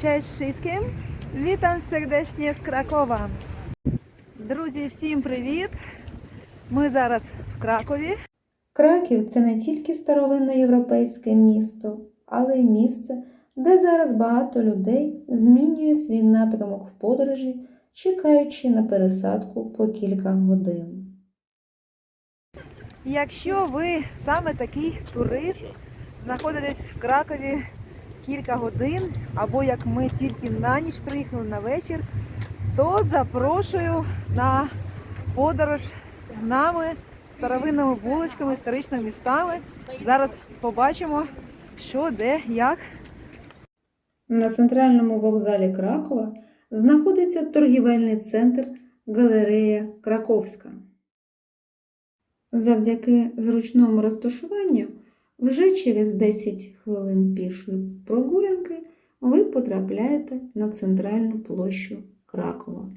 Cześć wszystkim! Witam serdecznie з Кракова. Друзі, всім привіт! Ми зараз в Кракові. Краків це не тільки старовинне європейське місто, але й місце, де зараз багато людей змінює свій напрямок в подорожі, чекаючи на пересадку по кілька годин. Якщо ви саме такий турист, знаходитесь в Кракові кілька годин, або як ми тільки на ніч приїхали на вечір, то запрошую на подорож з нами старовинними вуличками, історичними містами. Зараз побачимо, що, де, як. На центральному вокзалі Кракова знаходиться торгівельний центр Галерея Краковська. Завдяки зручному розташуванню вже через 10 хвилин пішої прогулянки ви потрапляєте на центральну площу Кракова.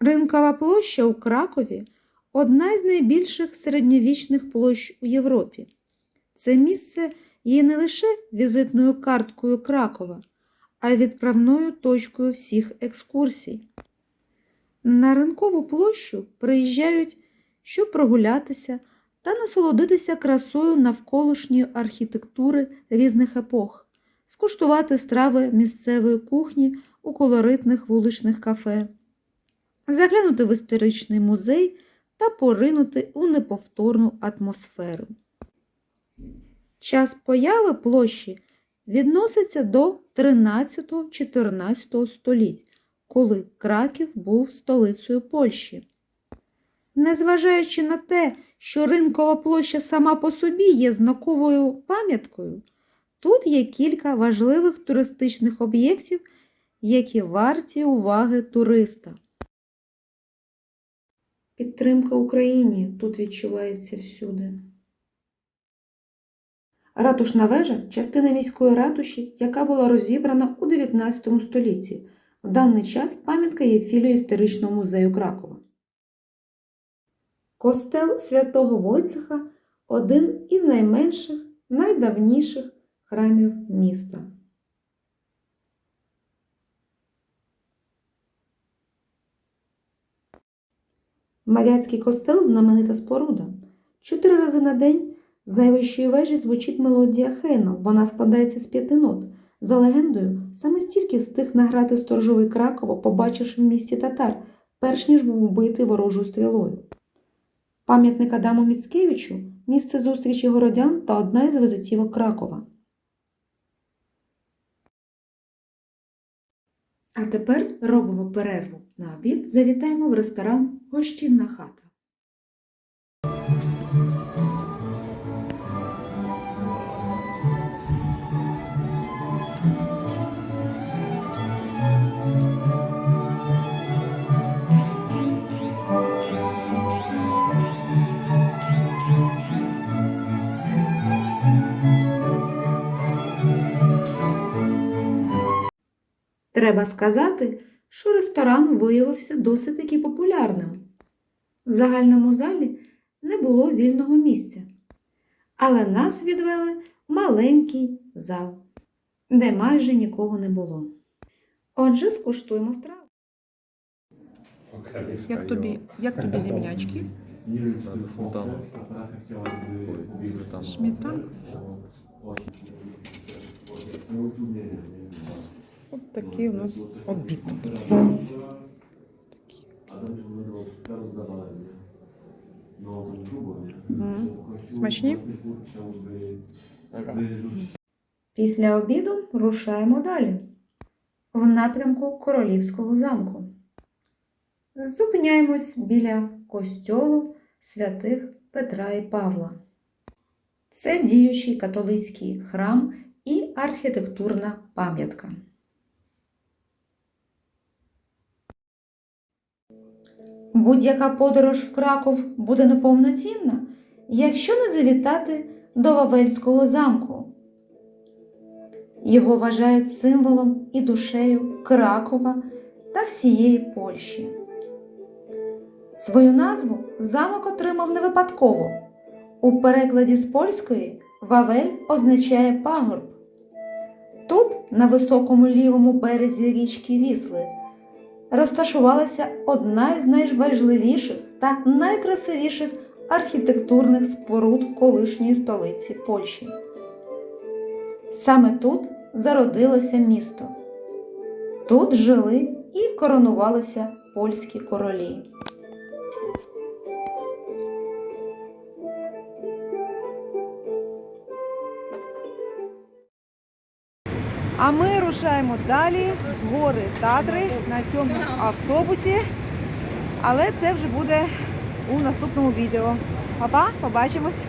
Ринкова площа у Кракові одна з найбільших середньовічних площ у Європі. Це місце є не лише візитною карткою Кракова, а й відправною точкою всіх екскурсій. На ринкову площу приїжджають, щоб прогулятися та насолодитися красою навколишньої архітектури різних епох, скуштувати страви місцевої кухні у колоритних вуличних кафе, заглянути в історичний музей та поринути у неповторну атмосферу. Час появи площі відноситься до 13-14 століть, коли Краків був столицею Польщі. Незважаючи на те, що ринкова площа сама по собі є знаковою пам'яткою, тут є кілька важливих туристичних об'єктів, які варті уваги туриста. Підтримка Україні тут відчувається всюди. Ратушна вежа частина міської ратуші, яка була розібрана у 19 столітті. В даний час пам'ятка є філією історичного музею Кракова. Костел святого Войцеха один із найменших, найдавніших храмів міста. Моряцький костел знаменита споруда. Чотири рази на день з найвищої вежі звучить мелодія Хейнал. Вона складається з п'яти нот. За легендою, саме стільки встиг награти сторожовий Краково, побачивши в місті татар, перш ніж був убитий ворожою стрілою. Пам'ятник Адаму Міцкевичу місце зустрічі городян та одна із визитівок Кракова. А тепер робимо перерву на обід. Завітаємо в ресторан Гостінна хата. Треба сказати, що ресторан виявився досить таки популярним. В загальному залі не було вільного місця, але нас відвели в маленький зал, де майже нікого не було. Отже, скуштуємо страву. Як тобі, як тобі зімнячки? Надо сметану. От такий у нас обід. Смачні? Після обіду рушаємо далі, в напрямку Королівського замку. Зупиняємось біля костьолу святих Петра і Павла. Це діючий католицький храм і архітектурна пам'ятка. Будь-яка подорож в Краков буде неповноцінна, якщо не завітати до Вавельського замку. Його вважають символом і душею Кракова та всієї Польщі. Свою назву замок отримав не випадково. У перекладі з польської Вавель означає пагорб. Тут, на високому лівому березі річки Вісли, розташувалася одна із найважливіших та найкрасивіших архітектурних споруд колишньої столиці Польщі. Саме тут зародилося місто. Тут жили і коронувалися польські королі. А ми рушаємо далі в гори Татри на цьому автобусі. Але це вже буде у наступному відео. Па-па, побачимось!